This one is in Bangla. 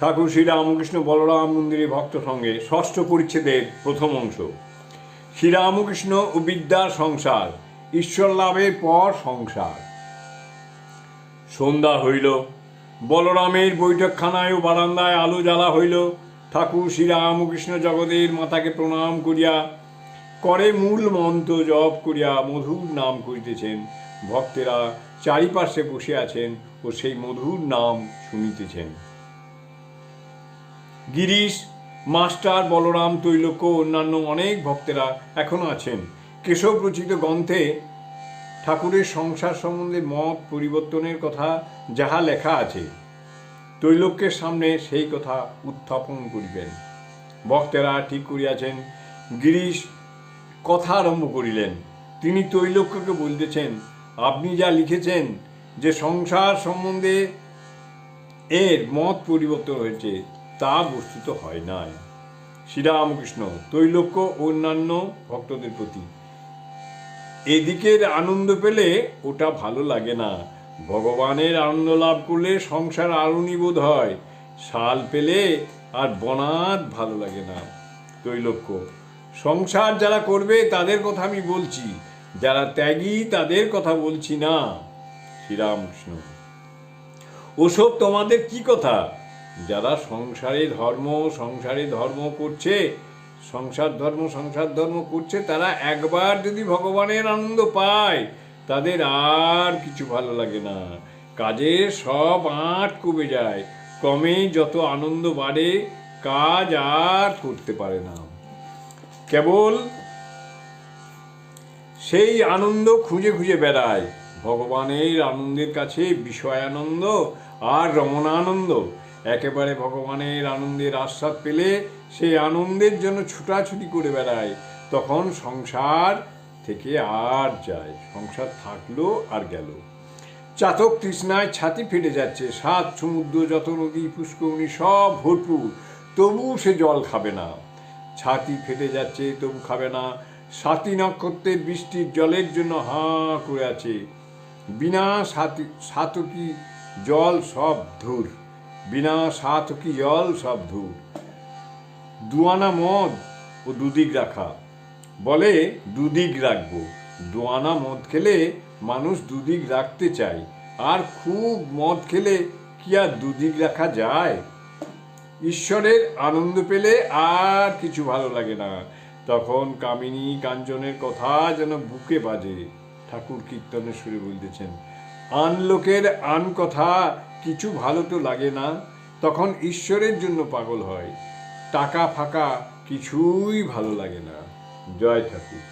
ঠাকুর শ্রী রামকৃষ্ণ বলরাম মন্দিরে ভক্ত সঙ্গে ষষ্ঠ পরিচ্ছেদের প্রথম অংশ। শ্রীরামকৃষ্ণ ও বিদ্যার সংসার, ঈশ্বর লাভের পর সংসার। সন্ধ্যা হইল, বলরামের বৈঠকখানায় ও বারান্দায় আলো জ্বালা হইল, ঠাকুর শ্রীরামকৃষ্ণ জগতের মাতাকে প্রণাম করিয়া, করে মূল মন্ত্র জপ করিয়া মধুর নাম করিতেছেন, ভক্তেরা চারিপাশে বসে আছেন ও সেই মধুর নাম শুনিতেছেন। গিরিশ, মাস্টার বলরাম তৈলক্য অন্যান্য অনেক ভক্তেরা এখনও আছেন। কেশব রচিত গ্রন্থে ঠাকুরের সংসার সম্বন্ধে মত পরিবর্তনের কথা যাহা লেখা আছে তৈলক্যের সামনে সেই কথা উত্থাপন করিবেন। ভক্তেরা ঠিক করিয়াছেন, গিরিশ কথা আরম্ভ করিলেন। তিনি তৈলক্যকে বলতেছেন, আপনি যা লিখেছেন যে সংসার সম্বন্ধে এর মত পরিবর্তন হয়েছে তা বস্তুত হয় নাই। শ্রীরামকৃষ্ণ তৈলক্য অন্যান্য ভক্তদের প্রতি এদিকের আনন্দ পেলে ওটা ভালো লাগে না। ভগবানের আনন্দ লাভ করলে সংসার আরও নিবোধ হয়। শাল পেলে আর বনাত ভালো লাগে না। তৈলক্য সংসার যারা করবে তাদের কথা আমি বলছি, যারা ত্যাগী তাদের কথা বলছি না। শ্রীরামকৃষ্ণ, ওসব তোমাদের কি কথা? যারা সংসারে ধর্ম সংসারে ধর্ম করছে, সংসার ধর্ম সংসার ধর্ম করছে, তারা একবার যদি ভগবানের আনন্দ পায়, তাদের আর কিছু ভালো লাগে না। কাজে সব আট কমে যায়। ক্রমে যত আনন্দ বাড়ে, কাজ আর করতে পারে না। কেবল সেই আনন্দ খুঁজে খুঁজে বেড়ায়। ভগবানের আনন্দের কাছে বিষয় আনন্দ আর রমণানন্দ একেবারে ভগবানের আনন্দের আস্বাদ পেলে সেই আনন্দের জন্য ছুটাছুটি করে বেড়ায়। তখন সংসার থেকে আর যায়, সংসার থাকল আর গেল। চাতক তৃষ্ণায় ছাতি ফেটে যাচ্ছে, সাত সমুদ্র, যত নদী, পুষ্করণী, সব ভরপুর, তবু সে জল খাবে না। ছাতি ফেটে যাচ্ছে, তবু খাবে না। সাতি নক্ষত্রের বৃষ্টির জলের জন্য হাঁ করে আছে। বিনা সাতি সাতকি জল সব ধুর। বিনা সাতকি জল সব ধুর দুয়ানা মদ ও দুদিক রাখা। বলে, দুদিক রাখব। দোয়ানা মদ খেলে মানুষ দুদিক রাখতে চায়। আর খুব মদ খেলে কি আর দুদিক রাখা যায়? ঈশ্বরের আনন্দ পেলে আর কিছু ভালো লাগে না। তখন কামিনী কাঞ্চনের কথা যেন বুকে বাজে। ঠাকুর কীর্তনের সুরে বলতেছেন আন লোকের আন কথা কিছু ভালো তো লাগে না, তখন ঈশ্বরের জন্য পাগল হয়। টাকা ফাঁকা কিছুই ভালো লাগে না। জয় ঠাকুর।